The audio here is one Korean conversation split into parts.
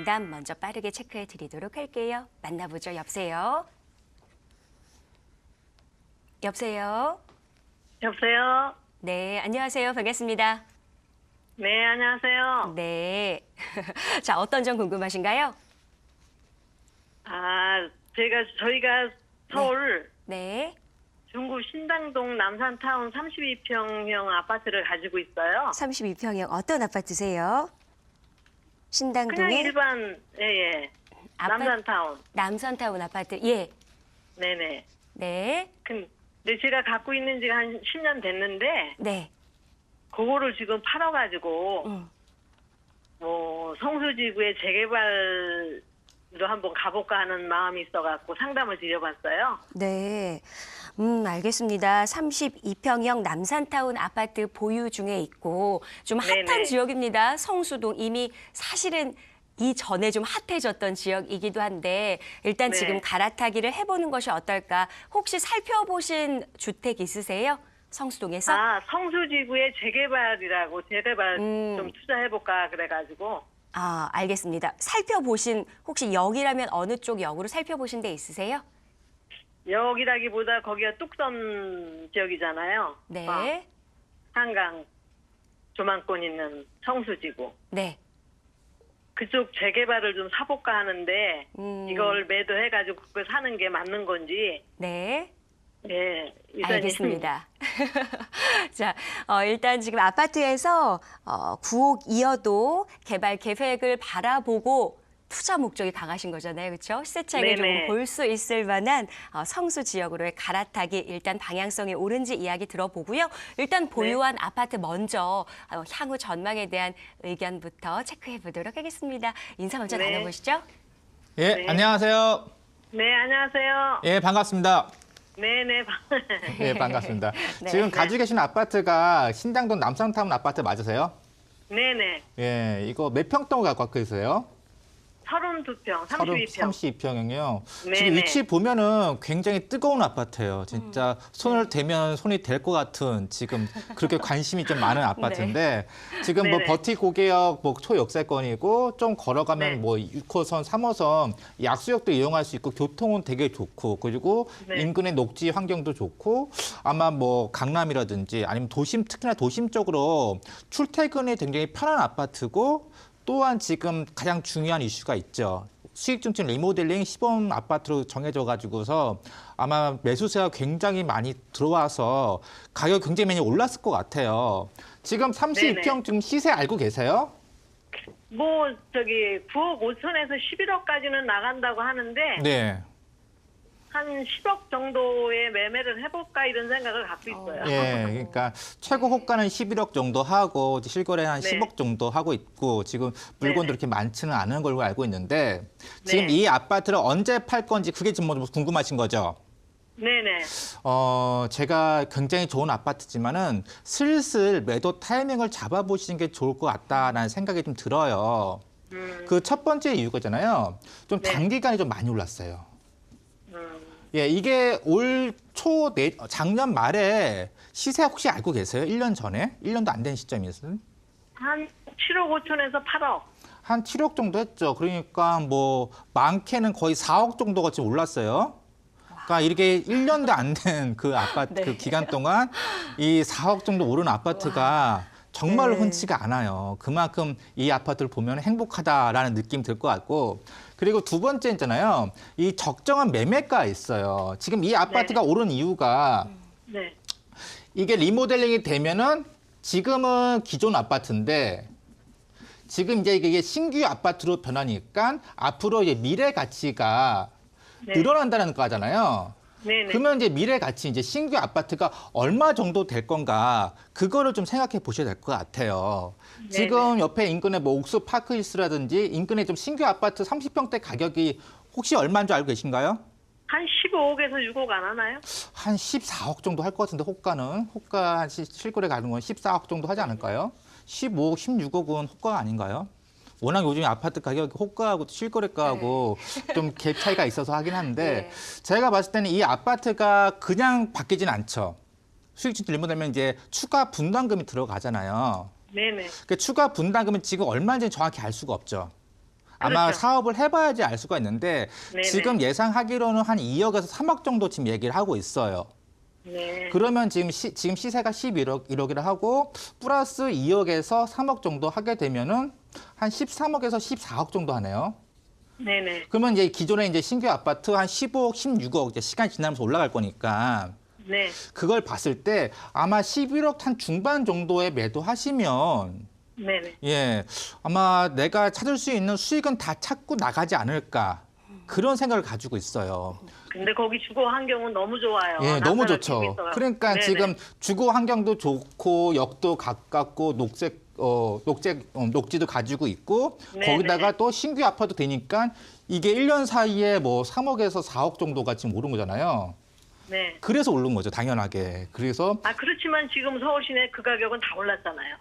상담 먼저 빠르게 체크해 드리도록 할게요. 만나보죠. 여보세요. 여보세요. 여보세요? 네, 안녕하세요. 반갑습니다. 네, 안녕하세요. 네. 자, 어떤 점 궁금하신가요? 아, 제가, 저희가 서울 네. 중구 신당동 남산타운 32평형 아파트를 가지고 있어요. 32평형 어떤 아파트세요? 그냥 신당동의 일반, 예, 예. 아파트- 남산타운. 남선타운 아파트. 예. 네네. 네. 근데 제가 갖고 있는 지가 한 10년 됐는데, 네. 그거를 지금 팔아가지고, 음. 뭐, 성수지구의 재개발도 한번 가볼까 하는 마음이 있어갖고 상담을 드려봤어요. 네. 음, 알겠습니다. 32평형 남산타운 아파트 보유 중에 있고 좀 핫한 네네. 지역입니다. 성수동 이미 사실은 이전에 좀 핫해졌던 지역이기도 한데 일단 네. 지금 갈아타기를 해보는 것이 어떨까? 혹시 살펴보신 주택 있으세요? 성수동에서? 아, 성수지구의 재개발이라고 재개발 음. 좀 투자해볼까 그래가지고. 아, 알겠습니다. 살펴보신 혹시 역이라면 어느 쪽 역으로 살펴보신 데 있으세요? 여기라기보다 거기가 뚝섬 지역이잖아요. 네. 어, 한강 조망권 있는 성수지구. 네. 그쪽 재개발을 좀 사볼까 하는데 음. 이걸 매도해가지고 그걸 사는 게 맞는 건지. 네. 예, 이사님. 알겠습니다. 자, 어, 일단 지금 아파트에서 어, 9억 이어도 개발 계획을 바라보고 투자 목적이 강하신 거잖아요. 그렇죠? 시세 차익을 네네. 좀볼수 있을 만한 어, 성수 지역으로의 갈아타기 일단 방향성이 옳은지 이야기 들어보고요. 일단 보유한 아파트 먼저 어, 향후 전망에 대한 의견부터 체크해 보도록 하겠습니다. 인사 먼저 네. 나눠보시죠. 예, 네. 안녕하세요. 네, 안녕하세요. 예, 반갑습니다. 네네. 예, 반갑습니다. 네. 지금 가지고 계신 아파트가 신당동 남산타운 아파트 맞으세요? 네네. 예, 이거 몇 평동 갖고 계세요? 32평, 32평. 32평이요. 네네. 지금 위치 보면은 굉장히 뜨거운 아파트예요. 진짜 손을 대면 손이 될 것 같은 지금 그렇게 관심이 좀 많은 아파트인데 지금 뭐 네네. 버티고개역 뭐 초역세권이고 좀 걸어가면 네. 뭐 6호선, 3호선 약수역도 이용할 수 있고 교통은 되게 좋고 그리고 네. 인근의 녹지 환경도 좋고 아마 뭐 강남이라든지 아니면 도심 특히나 도심 쪽으로 출퇴근이 굉장히 편한 아파트고 또한 지금 가장 중요한 이슈가 있죠. 수익 중점 리모델링 시범 아파트로 정해져 가지고서 아마 매수세가 굉장히 많이 들어와서 가격 굉장히 많이 올랐을 것 같아요. 지금 32평 지금 시세 알고 계세요? 뭐 저기 9억 5천에서 11억까지는 나간다고 하는데 네. 한 10억 정도의 매매를 해볼까 이런 생각을 갖고 있어요. 예, 그러니까 최고 호가는 11억 정도 하고 실거래 한 네. 10억 정도 하고 있고 지금 물건도 네네. 그렇게 많지는 않은 걸로 알고 있는데 지금 네. 이 아파트를 언제 팔 건지 그게 지금 뭐 궁금하신 거죠? 네네. 어, 제가 굉장히 좋은 아파트지만은 슬슬 매도 타이밍을 잡아보시는 게 좋을 것 같다라는 생각이 좀 들어요. 음, 그 첫 번째 이유가잖아요. 좀 네. 단기간에 좀 많이 올랐어요. 음. 예, 이게 올 초, 내, 작년 말에 시세 혹시 알고 계세요? 1년 전에? 1년도 안 된 시점이었어요. 한 7억 5천에서 8억. 한 7억 정도 했죠. 그러니까 뭐 많게는 거의 4억 정도가 지금 올랐어요. 그러니까 이렇게 1년도 안 된 그 아파트 네. 그 기간 동안 이 4억 정도 오른 아파트가 정말로 네. 흔치가 않아요. 그만큼 이 아파트를 보면 행복하다라는 느낌 들 것 같고 그리고 두 번째 있잖아요. 이 적정한 매매가 있어요. 지금 이 아파트가 오른 이유가 네. 이게 리모델링이 되면은 지금은 기존 아파트인데 지금 이제 이게 신규 아파트로 변하니까 앞으로 이제 미래 가치가 네. 늘어난다는 거잖아요. 네네. 그러면 이제 미래 가치 이제 신규 아파트가 얼마 정도 될 건가 그거를 좀 생각해 보셔야 될 것 같아요. 네네. 지금 옆에 인근에 뭐 옥수 파크힐스라든지 인근에 좀 신규 아파트 30평대 가격이 혹시 얼마인 줄 알고 계신가요? 한 15억에서 6억 안 하나요? 한 14억 정도 할 것 같은데 호가는 호가 시- 실거래 가는 건 14억 정도 하지 않을까요? 15억, 16억은 호가가 아닌가요? 워낙 요즘 아파트 가격 호가하고 실거래가하고 좀갭 차이가 있어서 하긴 한데 네. 제가 봤을 때는 이 아파트가 그냥 바뀌진 않죠. 수익률 일모되면 이제 추가 분담금이 들어가잖아요. 네네. 그 추가 분담금은 지금 얼마인지 정확히 알 수가 없죠. 아마 그렇죠. 사업을 해봐야지 알 수가 있는데 네네. 지금 예상하기로는 한 2억에서 3억 정도 지금 얘기를 하고 있어요. 네. 그러면 지금 시, 지금 시세가 11억 1억이라 하고 플러스 2억에서 3억 정도 하게 되면은 한 13억에서 14억 정도 하네요. 네네. 그러면 이제 기존에 이제 신규 아파트 한 15억, 16억 이제 시간이 지나면서 올라갈 거니까 네. 그걸 봤을 때 아마 11억 한 중반 정도에 매도하시면 네네. 예 아마 내가 찾을 수 있는 수익은 다 찾고 나가지 않을까 그런 생각을 가지고 있어요. 근데 거기 주거 환경은 너무 좋아요. 예, 너무 좋죠. 그러니까 네네. 지금 주거 환경도 좋고 역도 가깝고 녹색 어 녹색 어, 녹지도 가지고 있고 네네. 거기다가 또 신규 아파트 되니까 이게 1년 사이에 뭐 3억에서 4억 정도가 지금 오른 거잖아요. 네. 그래서 오른 거죠, 당연하게. 그래서 아 그렇지만 지금 서울 시내 그 가격은 다 올랐잖아요.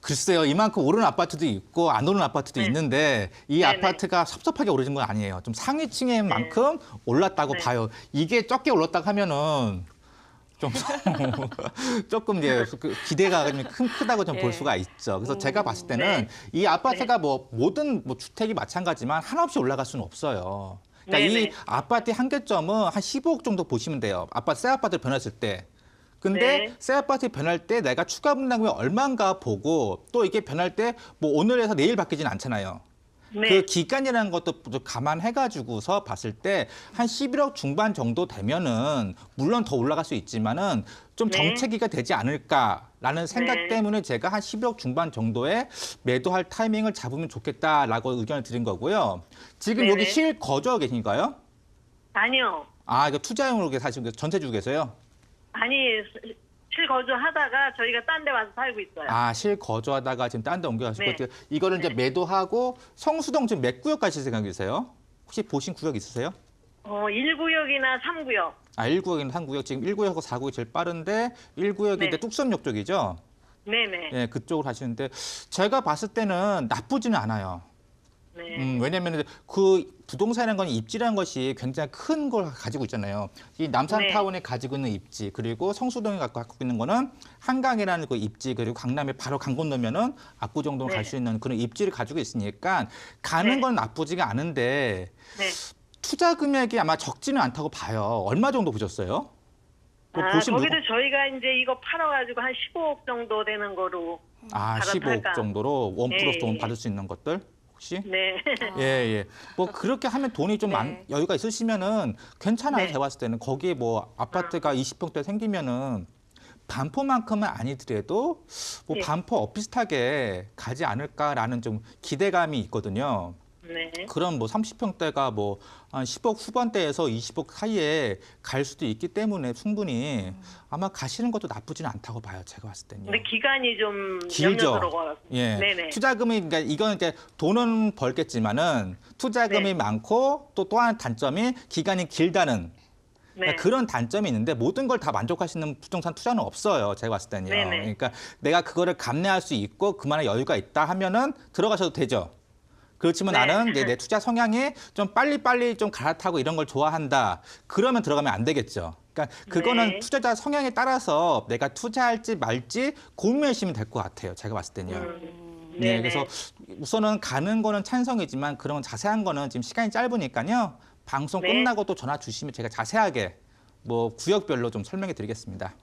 글쎄요, 이만큼 오른 아파트도 있고 안 오른 아파트도 네. 있는데 이 네네. 아파트가 섭섭하게 오르는 건 아니에요. 좀 상위층인 만큼 올랐다고 네. 봐요. 이게 적게 올랐다 하면은 좀 조금 이제 그 기대가 좀큰 크다고 좀볼 네. 수가 있죠. 그래서 음, 제가 봤을 때는 네. 이 아파트가 뭐 모든 뭐 주택이 마찬가지만 한없이 올라갈 수는 없어요. 그러니까 이 네네. 아파트의 한계점은 한 15억 정도 보시면 돼요. 아파트 새 아파트를 변했을 때. 근데 네. 새 아파트 변할 때 내가 추가 분담금이 얼마인가 보고 또 이게 변할 때 뭐 오늘에서 내일 바뀌지는 않잖아요. 네. 그 기간이라는 것도 좀 감안해가지고서 봤을 때 한 11억 중반 정도 되면은 물론 더 올라갈 수 있지만은 좀 네. 정체기가 되지 않을까라는 생각 네. 때문에 제가 한 11억 중반 정도에 매도할 타이밍을 잡으면 좋겠다라고 의견을 드린 거고요. 지금 네네. 여기 실 거주하고 계신가요? 아니요. 아 이거 투자용으로 사시는 거 전세 주고 계세요? 아니 실거주 하다가 저희가 딴 데 와서 살고 있어요. 아, 실 거주하다가 지금 딴 데 옮겨가시고 네. 이거를 이제 네. 매도하고 성수동 지금 몇 구역 가실 생각이세요? 혹시 보신 구역 있으세요? 어 1구역이나 3구역. 아, 1구역이나 3구역 지금 1구역하고 4구역이 제일 빠른데 1구역이 네. 이제 뚝섬역 쪽이죠. 네네. 예, 그쪽으로 하시는데 제가 봤을 때는 나쁘지는 않아요. 네. 음, 왜냐면 그 부동산이라는 건 입지라는 것이 굉장히 큰 걸 가지고 있잖아요. 이 남산타운에 가지고 있는 입지 그리고 성수동에 갖고 있는 거는 한강이라는 그 입지 그리고 강남에 바로 강 건너면은 압구정동 네. 갈수 있는 그런 입지를 가지고 있으니까 가는 네. 건 나쁘지가 않은데 네. 투자 금액이 아마 적지는 않다고 봐요. 얼마 정도 보셨어요? 뭐 아, 거기도 분- 저희가 이제 이거 팔아가지고 한 15억 정도 되는 거로. 아, 받아 15억 팔까? 정도로 원 플러스 예, 돈 예. 받을 수 있는 것들 혹시? 네. 예, 예. 뭐 그렇게 하면 돈이 좀 네. 많, 여유가 있으시면은 괜찮아요. 네. 제가 봤을 때는 거기에 뭐 아파트가 20평대 생기면은 반포만큼은 아니더라도 뭐 예. 반포 비슷하게 가지 않을까라는 좀 기대감이 있거든요. 네. 그럼 뭐 30평대가 뭐 한 10억 후반대에서 20억 사이에 갈 수도 있기 때문에 충분히 아마 가시는 것도 나쁘지는 않다고 봐요. 제가 봤을 때는요. 근데 기간이 좀 길죠. 예. 네네. 투자금이 그러니까 이건 이제 돈은 벌겠지만은 투자금이 네. 많고 또또 하나 단점이 기간이 길다는 네. 그러니까 그런 단점이 있는데 모든 걸 다 만족하시는 부동산 투자는 없어요. 제가 봤을 때는요. 네네. 그러니까 내가 그거를 감내할 수 있고 그만한 여유가 있다 하면은 들어가셔도 되죠. 그렇지만 네. 나는 이제 내 투자 성향이 좀 빨리빨리 좀 갈아타고 이런 걸 좋아한다. 그러면 들어가면 안 되겠죠. 그러니까 그거는 네. 투자자 성향에 따라서 내가 투자할지 말지 고민하시면 될 것 같아요. 제가 봤을 때는요. 음, 네. 그래서 우선은 가는 거는 찬성이지만 그런 자세한 거는 지금 시간이 짧으니까요. 방송 네. 끝나고 또 전화 주시면 제가 자세하게 뭐 구역별로 좀 설명해 드리겠습니다.